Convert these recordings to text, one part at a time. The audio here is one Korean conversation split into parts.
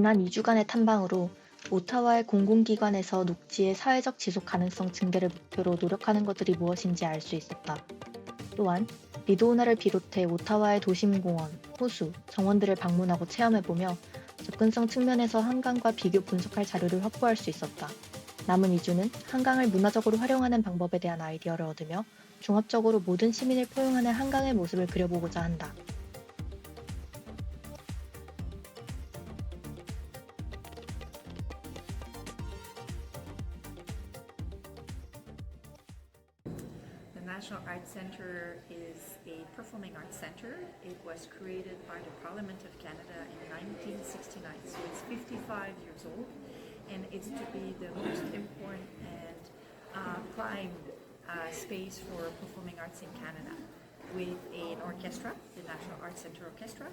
지난 2주간의 탐방으로 오타와의 공공기관에서 녹지의 사회적 지속 가능성 증대를 목표로 노력하는 것들이 무엇인지 알 수 있었다. 또한 리도우나를 비롯해 오타와의 도심공원, 호수, 정원들을 방문하고 체험해보며 접근성 측면에서 한강과 비교 분석할 자료를 확보할 수 있었다. 남은 2주는 한강을 문화적으로 활용하는 방법에 대한 아이디어를 얻으며 종합적으로 모든 시민을 포용하는 한강의 모습을 그려보고자 한다. Performing arts centre. It was created by the Parliament of Canada in 1969, so it's 55 years old, and it's to be the most important and uh, prime uh, space for performing arts in Canada, with an orchestra, the National Arts Centre Orchestra,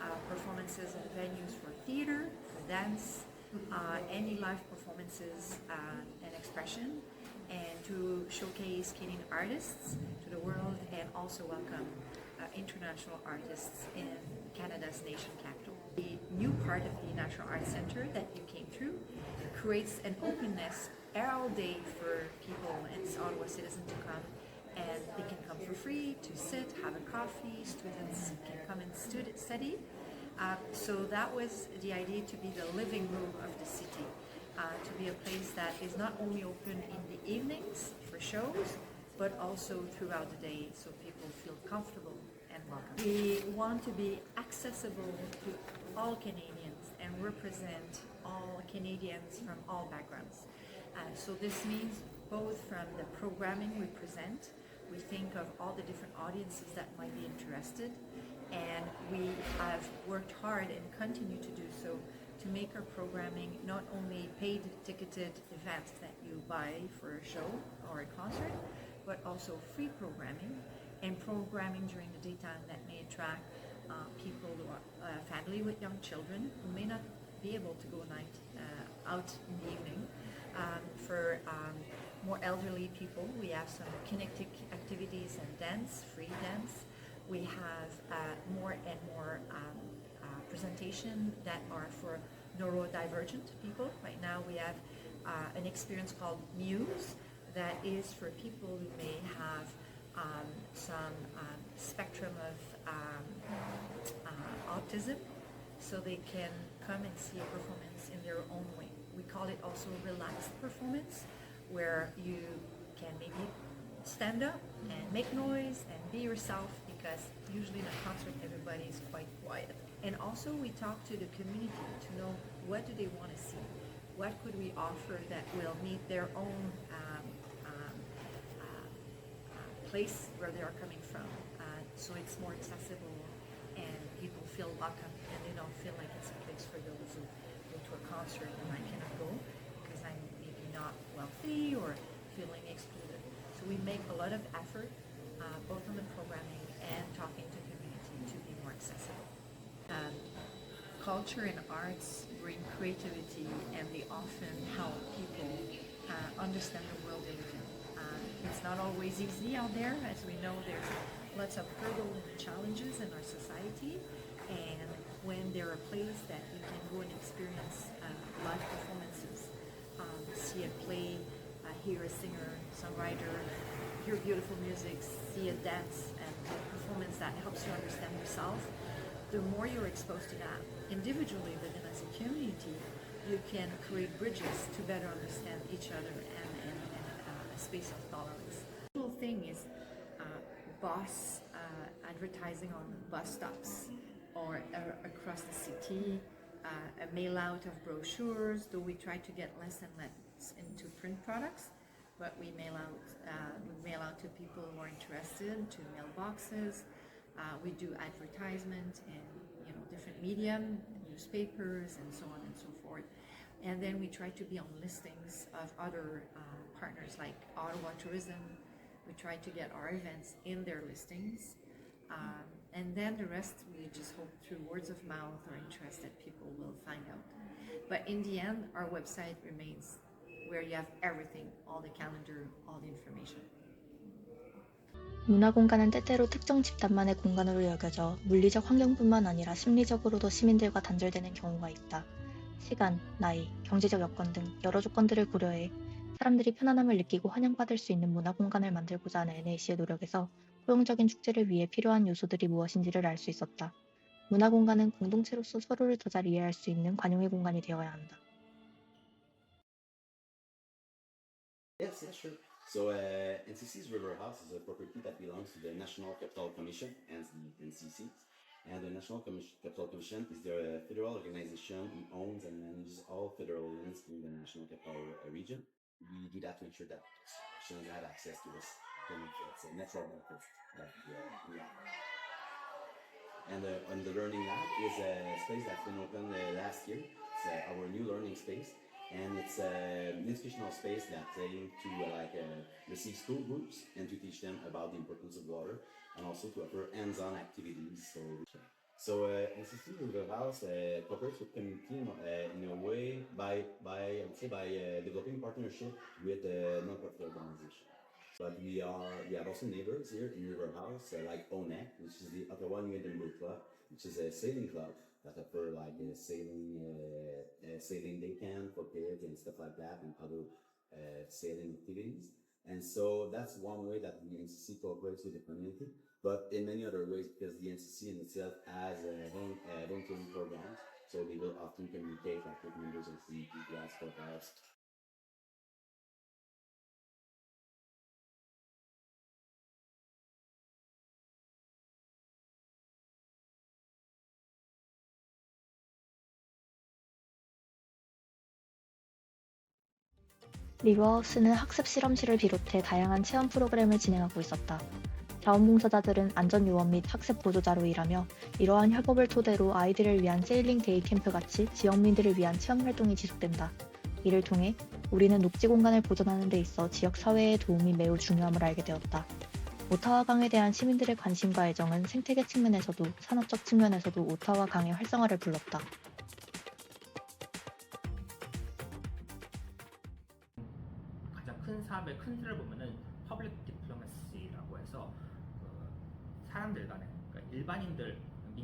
uh, performances and venues for theatre, for dance, uh, any live performances uh, and expression, and to showcase Canadian artists to the world and also welcome international artists in Canada's nation capital. The new part of the National Arts Centre that you came through creates an openness all day for people and Ottawa citizens to come and they can come for free to sit, have a coffee, students can come and stud- study. Uh, so that was the idea to be the living room of the city, uh, to be a place that is not only open in the evenings for shows, but also throughout the day so people feel comfortable. We want to be accessible to all Canadians and represent all Canadians from all backgrounds. Uh, so this means both from the programming we present, we think of all the different audiences that might be interested, and we have worked hard and continue to do so to make our programming not only paid ticketed events that you buy for a show or a concert, but also free programming and programming during the daytime that may attract uh, people who are uh, family with young children who may not be able to go night uh, out in the evening. Um, for um, more elderly people, we have some kinetic activities and dance, free dance. We have uh, more and more um, uh, presentation that are for neurodivergent people. Right now, we have uh, an experience called Muse that is for people who may have um, some um, spectrum of um, uh, autism, so they can come and see a performance in their own way. We call it also relaxed performance, where you can maybe stand up and make noise and be yourself because usually in a concert everybody is quite quiet. And also we talk to the community to know what do they want to see, what could we offer that will meet their own uh, place where they are coming from, uh, so it's more accessible and people feel welcome and they don't feel like it's a place for those who go to a concert and I cannot go because I'm maybe not wealthy or feeling excluded. So we make a lot of effort, uh, both on the programming and talking to community to be more accessible. Um, culture and arts bring creativity and they often help people uh, understand the world they live in. It's not always easy out there, as we know there's lots of hurdles and challenges in our society. And when there are places that you can go and experience uh, live performances, um, see a play, uh, hear a singer, songwriter, hear beautiful music, see a dance and a performance that helps you understand yourself, the more you're exposed to that individually, but then as a community, you can create bridges to better understand each other and, and, and uh, a space of tolerance. Thing is uh, bus uh, advertising on bus stops or uh, across the city, uh, a mail out of brochures, though we try to get less and less into print products, but we mail out, uh, we mail out to people who are interested, to mailboxes. We do advertisement in you know different medium, newspapers, and so on and so forth. And then we try to be on listings of other uh, partners like Ottawa Tourism. We try to get our events in their listings. Um, and then the rest we just hope through words of mouth or interest that people will find out. But in the end, our website remains where you have everything, all the calendar, all the information. 문화 공간은 때때로 특정 집단만의 공간으로 여겨져 물리적 환경뿐만 아니라 심리적으로도 시민들과 단절되는 경우가 있다. 시간, 나이, 경제적 여건 등 여러 조건들을 고려해 사람들이 편안함을 느끼고 환영받을 수 있는 문화 공간을 만들고자 하는 NAC의 노력에서 포용적인 축제를 위해 필요한 요소들이 무엇인지를 알 수 있었다. 문화 공간은 공동체로서 서로를 더 잘 이해할 수 있는 관용의 공간이 되어야 한다. Yes, yes, sure. So uh, NCC's River House is a property that belongs to the National Capital Commission and the NCC. And the National Commission, Capital Commission is the uh, federal organization who owns and manages all federal lands in the National Capital uh, Region. We do that to ensure that citizens have access to this benefits, uh, natural benefits that uh, we have. And, uh, and the Learning Lab is a space that's been opened uh, last year. It's uh, our new learning space and it's an educational space that's aimed to uh, like uh, receive school groups and to teach them about the importance of water and also to offer hands-on activities. So, so uh, River House uh, cooperates with community uh, in a way by by I would say by uh, developing partnership with uh, non-profit organizations. But we are we have also neighbors here in River House uh, like ONEC, which is the Ottawa New Edinburgh Club, which is a sailing club that offer like a sailing uh, uh, sailing day camp for kids and stuff like that, and other uh, sailing activities. And so that's one way that the NCC cooperates with the community, but in many other ways because the NCC in itself has uh, volun- uh, volunteering programs, so they will often communicate like with members of the Glass Clubhouse 리버하우스는 학습 실험실을 비롯해 다양한 체험 프로그램을 진행하고 있었다. 자원봉사자들은 안전요원 및 학습 보조자로 일하며 이러한 협업을 토대로 아이들을 위한 세일링 데이 캠프 같이 지역민들을 위한 체험 활동이 지속된다. 이를 통해 우리는 녹지 공간을 보존하는 데 있어 지역 사회의 도움이 매우 중요함을 알게 되었다. 오타와 강에 대한 시민들의 관심과 애정은 생태계 측면에서도 산업적 측면에서도 오타와 강의 활성화를 불렀다.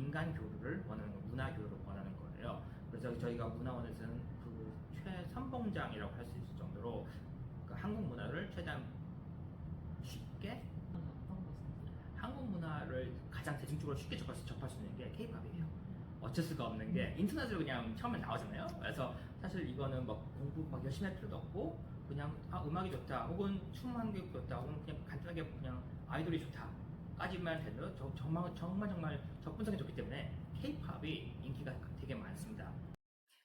민간 교류를 원하는 거, 문화 교류를 원하는 거예요. 그래서 저희가 문화원에서는 그 최선봉장이라고 할 수 있을 정도로 그 한국 문화를 최대한 쉽게 한국 문화를 가장 대중적으로 쉽게 접할 수, 접할 수 있는 게 K-팝이에요. 어쩔 수가 없는 게 인터넷으로 그냥 처음에 나오잖아요. 그래서 사실 이거는 막 공부 막 열심히 할 필요도 없고 그냥 아 음악이 좋다 혹은 춤하는 게 좋다 혹은 그냥 간단하게 그냥 아이돌이 좋다까지만 해도 저- 정말 정말 정말 접근성이 좋기 때문에 K-팝이 인기가 되게 많습니다.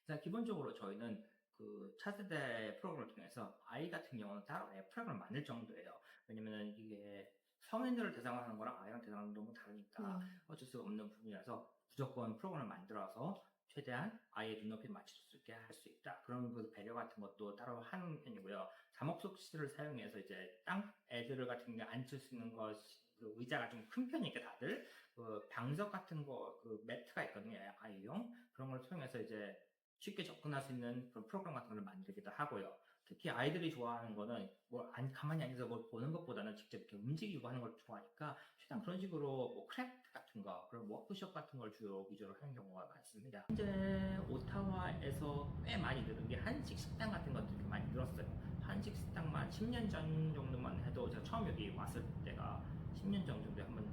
자 기본적으로 저희는 그 차세대 프로그램을 통해서 아이 같은 경우는 따로 아예 프로그램을 만들 정도예요. 왜냐면은 이게 성인들을 대상으로 하는 거랑 아이랑 대상으로 너무 다르니까 어쩔 수 없는 부분이라서 무조건 프로그램을 만들어서 최대한 아이의 눈높이에 맞출 수 있게 할 수 있다. 그런 그 배려 같은 것도 따로 하는 편이고요. 자목속시를 사용해서 이제 땅 애들 같은 게 앉을 수 있는 것, 그 의자가 좀 큰 편이니까 다들 그 방석 같은 거, 그 매트가 있거든요. 아이용 그런 걸 통해서 이제 쉽게 접근할 수 있는 그런 프로그램 같은 걸 만들기도 하고요. 특히 아이들이 좋아하는 거는 뭐 안- 가만히 앉아서 뭘 보는 것보다는 직접 이렇게 움직이고 하는 걸 좋아하니까 최대한 그런 식으로 뭐 크래프트 같은 거, 그런 워크숍 같은 걸 주로 위주로 하는 경우가 많습니다. 현재 오타와에서 꽤 많이 늘은 게 한식 식당 같은 것들이 많이 늘었어요. 한식 식당만 10년 전 정도만 해도 제가 처음 여기 왔을 때가 10년 전 정도에 한번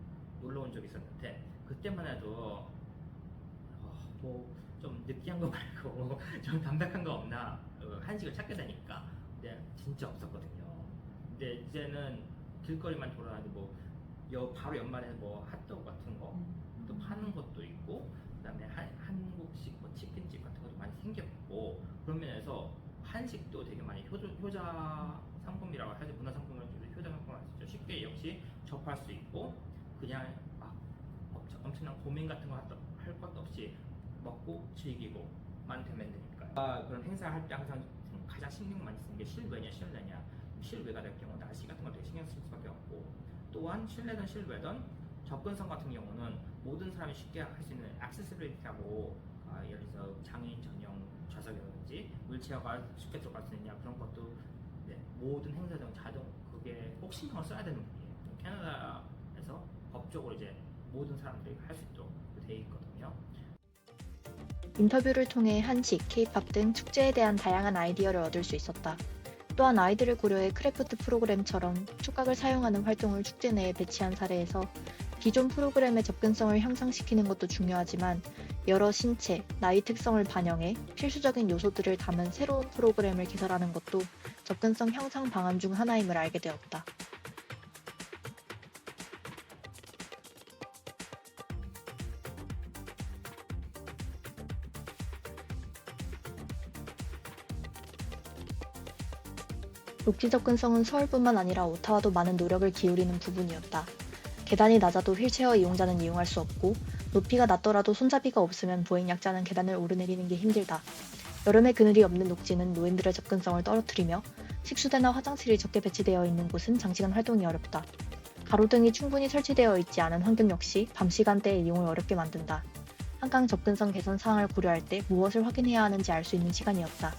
놀러 온 적이 있었는데 그때만 해도 어, 뭐좀 느끼한 거 말고 좀 담백한 거 없나 어, 한식을 찾게 되니까 근데 진짜 없었거든요. 근데 이제는 길거리만 돌아다니고 뭐 여, 바로 연말에 뭐 핫도그 같은 거 또 파는 것도 있고 그다음에 한, 한국식 뭐 치킨집 같은 것도 많이 생겼고 그런 면에서 한식도 되게 많이 효자, 효자 상품이라고 하죠 문화 상품을 효자 상품을 할수 있죠 쉽게 역시 접할 수 있고 그냥 막 엄청- 엄청난 고민 같은 거 할- 할 것도 없이 먹고 즐기고만 되면 되니까 아, 그런 행사를 할때 항상 가장 신경 많이 쓰는 게 실외냐 실내냐 실외가 될 경우 날씨 같은 걸 되게 신경 쓸 수밖에 없고 또한 실내든 실외든 접근성 같은 경우는 모든 사람이 쉽게 할 수 있는 액세시빌리티하고 아, 예를 들어서 장애인 전용 좌석이라든지 윌체어가 쉽게 들어갈 수 있냐 그런 것도 네, 모든 행사장 자동 그게 꼭 신경을 써야 되는 부분이에요. 캐나다에서 법적으로 이제 모든 사람들이 할 수 있도록 돼 있거든요. 인터뷰를 통해 한식, 케이팝 등 축제에 대한 다양한 아이디어를 얻을 수 있었다. 또한 아이들을 고려해 크래프트 프로그램처럼 촉각을 사용하는 활동을 축제 내에 배치한 사례에서 기존 프로그램의 접근성을 향상시키는 것도 중요하지만 여러 신체, 나이 특성을 반영해 필수적인 요소들을 담은 새로운 프로그램을 개설하는 것도 접근성 향상 방안 중 하나임을 알게 되었다. 녹지 접근성은 서울뿐만 아니라 오타와도 많은 노력을 기울이는 부분이었다. 계단이 낮아도 휠체어 이용자는 이용할 수 없고 높이가 낮더라도 손잡이가 없으면 보행약자는 계단을 오르내리는 게 힘들다. 여름에 그늘이 없는 녹지는 노인들의 접근성을 떨어뜨리며 식수대나 화장실이 적게 배치되어 있는 곳은 장시간 활동이 어렵다. 가로등이 충분히 설치되어 있지 않은 환경 역시 밤 시간대에 이용을 어렵게 만든다. 한강 접근성 개선 사항을 고려할 때 무엇을 확인해야 하는지 알 수 있는 시간이었다.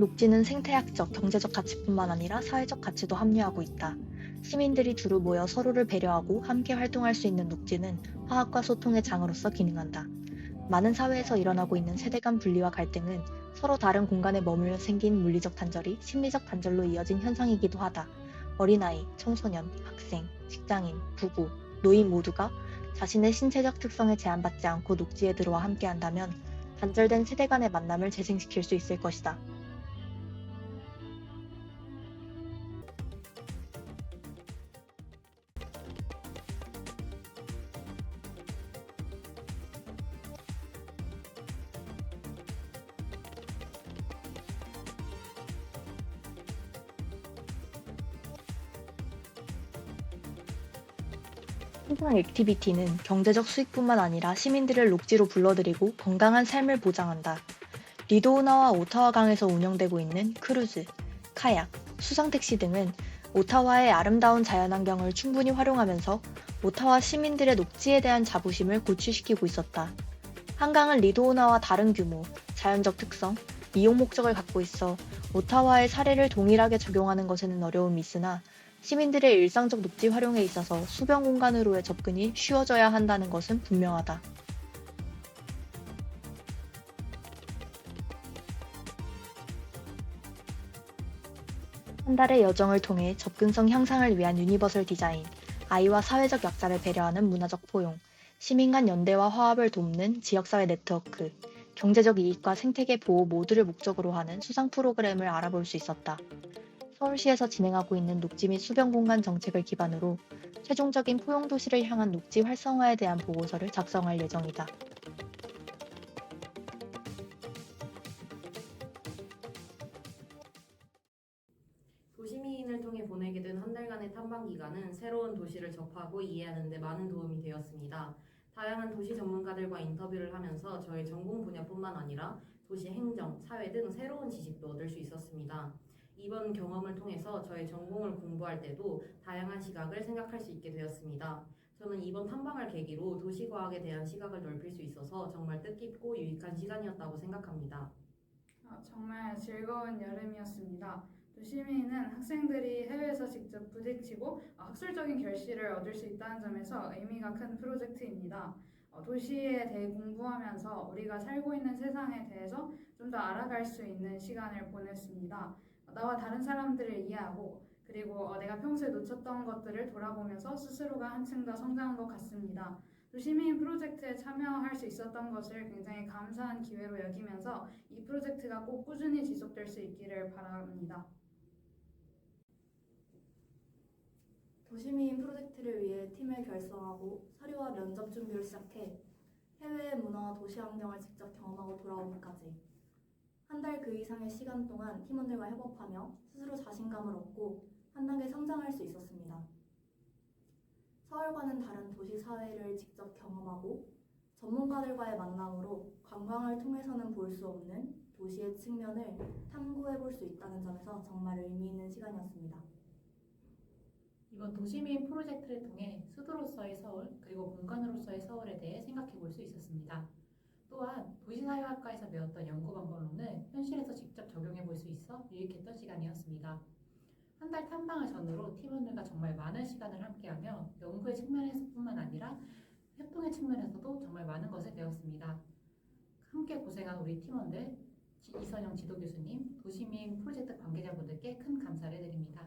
녹지는 생태학적, 경제적 가치뿐만 아니라 사회적 가치도 함유하고 있다. 시민들이 두루 모여 서로를 배려하고 함께 활동할 수 있는 녹지는 화합과 소통의 장으로서 기능한다. 많은 사회에서 일어나고 있는 세대 간 분리와 갈등은 서로 다른 공간에 머물며 생긴 물리적 단절이 심리적 단절로 이어진 현상이기도 하다. 어린아이, 청소년, 학생, 직장인, 부부, 노인 모두가 자신의 신체적 특성에 제한받지 않고 녹지에 들어와 함께한다면 단절된 세대 간의 만남을 재생시킬 수 있을 것이다. 해상 액티비티는 경제적 수익뿐만 아니라 시민들을 녹지로 불러들이고 건강한 삶을 보장한다. 리도우나와 오타와 강에서 운영되고 있는 크루즈, 카약, 수상택시 등은 오타와의 아름다운 자연환경을 충분히 활용하면서 오타와 시민들의 녹지에 대한 자부심을 고취시키고 있었다. 한강은 리도우나와 다른 규모, 자연적 특성, 이용 목적을 갖고 있어 오타와의 사례를 동일하게 적용하는 것에는 어려움이 있으나 시민들의 일상적 녹지 활용에 있어서 수변 공간으로의 접근이 쉬워져야 한다는 것은 분명하다. 한 달의 여정을 통해 접근성 향상을 위한 유니버설 디자인, 아이와 사회적 약자를 배려하는 문화적 포용, 시민 간 연대와 화합을 돕는 지역사회 네트워크, 경제적 이익과 생태계 보호 모두를 목적으로 하는 수상 프로그램을 알아볼 수 있었다. 서울시에서 진행하고 있는 녹지 및 수변 공간 정책을 기반으로 최종적인 포용 도시를 향한 녹지 활성화에 대한 보고서를 작성할 예정이다. 도시미인을 통해 보내게 된 한 달간의 탐방 기간은 새로운 도시를 접하고 이해하는 데 많은 도움이 되었습니다. 다양한 도시 전문가들과 인터뷰를 하면서 저의 전공 분야뿐만 아니라 도시 행정, 사회 등 새로운 지식도 얻을 수 있었습니다. 이번 경험을 통해서 저의 전공을 공부할 때도 다양한 시각을 생각할 수 있게 되었습니다. 저는 이번 탐방을 계기로 도시과학에 대한 시각을 넓힐 수 있어서 정말 뜻깊고 유익한 시간이었다고 생각합니다. 어, 정말 즐거운 여름이었습니다. 도시미는 학생들이 해외에서 직접 부딪히고 어, 학술적인 결실을 얻을 수 있다는 점에서 의미가 큰 프로젝트입니다. 어, 도시에 대해 공부하면서 우리가 살고 있는 세상에 대해서 좀 더 알아갈 수 있는 시간을 보냈습니다. 어, 나와 다른 사람들을 이해하고 그리고 어, 내가 평소에 놓쳤던 것들을 돌아보면서 스스로가 한층 더 성장한 것 같습니다. 도시민 프로젝트에 참여할 수 있었던 것을 굉장히 감사한 기회로 여기면서 이 프로젝트가 꼭 꾸준히 지속될 수 있기를 바랍니다. 도시미인 프로젝트를 위해 팀을 결성하고 서류와 면접 준비를 시작해 해외의 문화와 도시 환경을 직접 경험하고 돌아오기까지 한 달 그 이상의 시간 동안 팀원들과 협업하며 스스로 자신감을 얻고 한 단계 성장할 수 있었습니다. 서울과는 다른 도시 사회를 직접 경험하고 전문가들과의 만남으로 관광을 통해서는 볼 수 없는 도시의 측면을 탐구해 볼 수 있다는 점에서 정말 의미 있는 시간이었습니다. 이번 도시민 프로젝트를 통해 수도로서의 서울 그리고 공간으로서의 서울에 대해 생각해 볼 수 있었습니다. 또한 도시사회학과에서 배웠던 연구 방법론을 있어 유익했던 시간이었습니다. 한 달 탐방을 전후로 팀원들과 정말 많은 시간을 함께하며 연구의 측면에서뿐만 아니라 협동의 측면에서도 정말 많은 것을 배웠습니다. 함께 고생한 우리 팀원들, 지- 이선영 지도교수님, 도시민 프로젝트 관계자분들께 큰 감사를 드립니다.